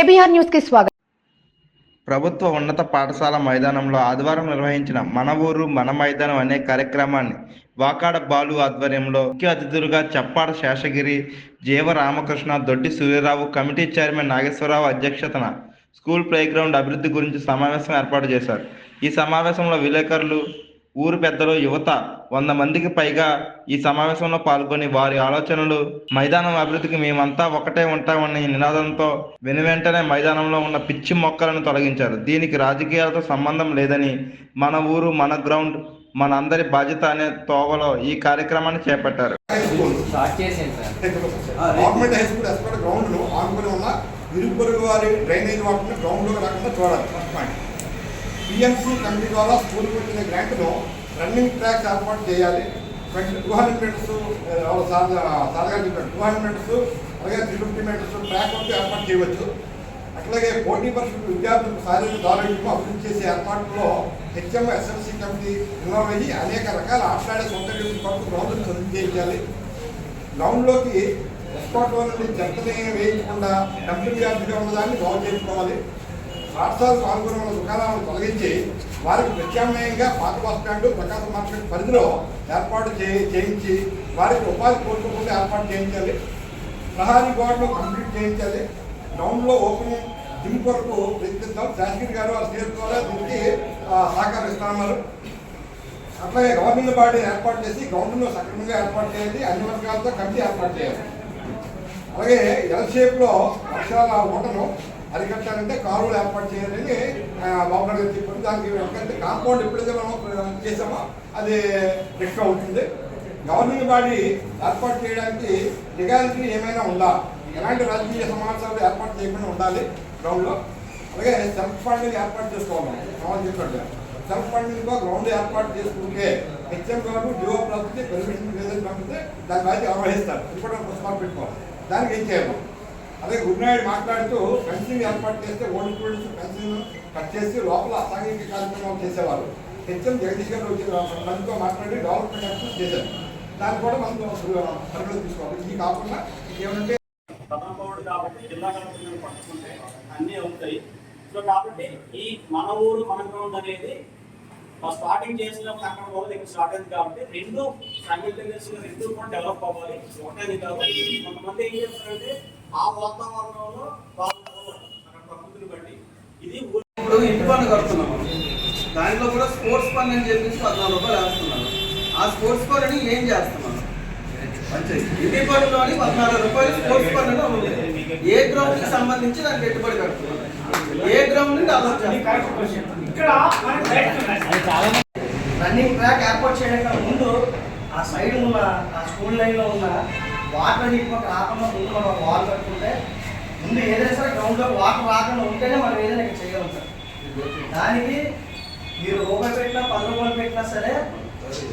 KBR న్యూస్కి స్వాగతం. ప్రభుత్వ ఉన్నత పాఠశాల మైదానంలో ఆదివారం నిర్వహించిన మన ఊరు మన మైదానం అనే కార్యక్రమాన్ని వాకాడ బాలు ఆధ్వర్యంలో ముఖ్య అతిథులుగా చప్పాడ శేషగిరి జీవ రామకృష్ణ దొడ్డి సూర్యరావు కమిటీ చైర్మన్ నాగేశ్వరరావు అధ్యక్షతన స్కూల్ ప్లేగ్రౌండ్ అభివృద్ధి గురించి సమావేశం ఏర్పాటు చేశారు. ఈ సమావేశంలో విలేకరులు ఊరు పెద్దలు యువత వంద మందికి పైగా ఈ సమావేశంలో పాల్గొని వారి ఆలోచనలు మైదానం అభివృద్ధికి మేమంతా ఒకటే ఉంటామన్న ఈ నినాదంతో వెనువెంటనే మైదానంలో ఉన్న పిచ్చి మొక్కలను తొలగించారు. దీనికి రాజకీయాలతో సంబంధం లేదని మన ఊరు మన గ్రౌండ్ మన అందరి బాధ్యత అనే తోవలో ఈ కార్యక్రమాన్ని చేపట్టారు. వారి డ్రైనేజ్ వాటర్ రాకుండా చూడాలి. పిఎంసీ కమిటీ ద్వారా స్కూల్ పెట్టిన గ్రాంట్ను రన్నింగ్ ట్రాక్స్ ఏర్పాటు చేయాలి. టూ హండ్రెడ్ మీటర్స్ సారగా చెప్పారు. టూ హండ్రెడ్ మీటర్స్ అలాగే త్రీ ఫిఫ్టీ మీటర్స్ ట్రాక్ వరకు ఏర్పాటు చేయవచ్చు. అట్లాగే పోటీ పర్సెంట్ విద్యార్థులకు శారీరక దారుణ్యం అభివృద్ధి చేసే ఏర్పాటులో హెచ్ఎం ఎస్ఎల్సీ కమిటీ ఇన్వాల్వ్ అయ్యి అనేక రకాల ఆటలాడే సౌకర్యం కొరకు గ్రౌండ్ సొంతం చేయించాలి గ్రౌండ్లోకి ఎస్పాట్లో నుండి చెత్తని వేయించకుండా డబ్బు వ్యాధిగా ఉన్నదాన్ని బాగు చేసుకోవాలి. పాఠశాలకు అనుగుణ ఉన్న దుకాణాలను తొలగించి వారికి ప్రత్యామ్నాయంగా పాత బస్ స్టాండ్ ప్రకాశం మార్కెట్ పరిధిలో ఏర్పాటు చే చేయించి వారికి ఉపాధి కోరుకోకుండా ఏర్పాటు చేయించాలి. ప్రహారీ గోడను కంప్లీట్ చేయించాలి. గ్రౌండ్లో ఓపెన్ జిమ్ కొరకు ప్రయత్నిద్దాం. శాస్త్రి గారు వారి స్టేట్ ద్వారా దీనికి ఆ, సహకరిస్తున్నారు. అట్లాగే గవర్నమెంట్ బాడీ ఏర్పాటు చేసి గ్రౌండ్ను సక్రమంగా ఏర్పాటు చేయాలి అన్ని వర్గాలతో కమిటీ ఏర్పాటు చేయాలి. అలాగే ఎల్ షేప్లో వర్షాల ఓటను అరికట్టాలంటే కాలువలు ఏర్పాటు చేయాలని ఆ, బాబు గారు చెప్పారు. దానికి ఎందుకంటే కాంపౌండ్ ఎప్పుడైతే మనం చేసామో అది రిస్క్ అవుతుంది గవర్నింగ్ బాడీ ఏర్పాటు చేయడానికి లిగాలిటీ ఏమైనా ఉందా? ఎలాంటి రాజకీయ సమావేశాలు ఏర్పాటు చేయకుండా ఉండాలి గ్రౌండ్లో? అలాగే సెల్ఫ్ ఫండింగ్ ఏర్పాటు చేసుకోవాలి సమాజం చెప్పినట్టు సెల్ఫ్ ఫండింగ్లో గ్రౌండ్ ఏర్పాటు చేసుకుంటే హెచ్ఎం గారు జియో ప్రాజెక్ట్ పెర్మిషన్ లేదని పంపితే దాని బాధ్యత ఎవరు వహిస్తారు ఇది కూడా పుస్తకాలు పెట్టుకోవాలి. దానికి ఏం చేయాలి అదే గురునాయుడు మాట్లాడుతూ ఫెన్సింగ్ ఏర్పాటు చేస్తే ఓల్డ్ స్టూడెంట్స్ ఫెన్సింగ్ కట్ చేసి లోపల అసాంఘిక కార్యక్రమాలు చేసేవారు. హెచ్ఎం జగదీష్ గారు వచ్చిన మనతో మాట్లాడి డెవలప్మెంట్ యాక్టివిటీ చేశారు. దాన్ని కూడా మనం పరిగణలో తీసుకోవాలి. ఇది కాకుండా ఏమంటే ప్రథమపౌరుడు కాబట్టి జిల్లా కలెక్టర్ పట్టుకుంటే అన్నీ అవుతాయి. సో కాబట్టి ఈ మన ఊరు మన గ్రౌండ్ అనేది స్టార్టింగ్ చేసినప్పుడు అక్కడ మొదలు ఇక్కడ స్టార్ట్ అయింది కాబట్టి రెండు సైమిల్టేనియస్గా రెండు కూడా డెవలప్ అవ్వాలి. ఒకటేది కాదు. కొంతమంది ఏం చేస్తారంటే ఆ వాతావరణంలో అక్కడ ప్రకృతిని బట్టి. ఇది ఊరు ఇప్పుడు ఇంటి పన్ను కడుతున్నాము. దాంట్లో కూడా స్పోర్ట్స్ పన్ను అని చెప్పేసి పద్నాలుగు రూపాయలు వేస్తున్నాను ఆ స్పోర్ట్స్ పన్నుని ఏం చేస్తున్నాను ఇంటి పన్నులోని పద్నాలుగు రూపాయలు స్పోర్ట్స్ పన్నులో ఉంది. ఏ గ్రౌండ్కి సంబంధించి దానికి పెట్టుబడి కడుతున్నాను ఏ గ్రౌండ్ నుండి ఆలోచన రన్నింగ్ ట్రాక్ ఏర్పాటు చేయడానికి ముందు ఆ సైడ్ ఉన్న ఆ స్కూల్ లైన్లో ఉన్న వాటర్ నీటి రాకుండా ముందు మనం వాల్ కట్టుకుంటే ముందు ఏదైనా సరే గ్రౌండ్లో వాటర్ రాకుండా ఉంటేనే మనం ఏదైనా ఇక్కడ చేయగలం సార్. దానికి మీరు రూపాయి పెట్టినా పది రూపాయలు పెట్టినా సరే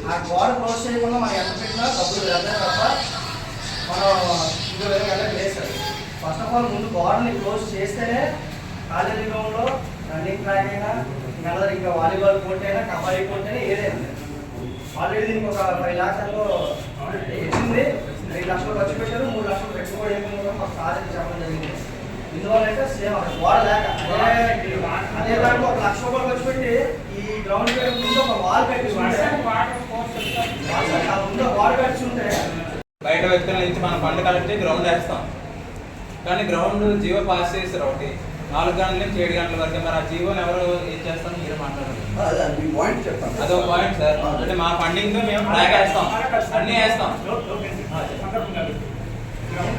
ఆ గోడ క్లోజ్ చేయకుండా మనం ఎంత పెట్టినా డబ్బులు వెళ్తే తప్ప మనం ఇంకో వెళ్ళడం లేదు సార్. ఫస్ట్ ఆఫ్ ఆల్ ముందు గోడని క్లోజ్ చేస్తేనే కాలేజీ గ్రౌండ్లో రన్నింగ్ ట్రాక్ అయినా ఇంకా ఇంకా వాలీబాల్ కోర్ట్ అయినా కబడ్డీ కోర్ట్ అయినా ఏదైనా ఆల్రెడీ దీనికి ఒక ఫైవ్ ల్యాక్స్ అనుకో వచ్చింది లక్షలు ఖర్చు పెట్టారు మూడు లక్షలు పెట్టుబడి అయిపోయింది కూడా మాకు కాలేజీ చెప్పడం జరిగింది. ఇందువల్ల అయితే సేమ్ అక్కడ గోడ లేక అదే దాంట్లో ఒక లక్ష రూపాయలు ఖర్చు పెట్టి ఈ గ్రౌండ్ ముందు ఒక వాల్ కట్టి ముందు వాల్ కట్టి ఉంటే. బయట వ్యక్తుల నుంచి మనం కలెక్ట్ చేసి గ్రౌండ్ వేస్తాం. కానీ గ్రౌండ్ జీవో పాస్ చేస్తారు ఒకటి. నాలుగు గంటల నుంచి ఏడు గంటల వరకు. మరి ఆ జీవోని ఎవరు ఏం చేస్తాం మీరు మాట్లాడారు. అదొక పాయింట్ సార్ అంటే మా ఫండింగ్తో మేము ట్రాక్ వేస్తాం. అన్నీ వేస్తాం. Yeah.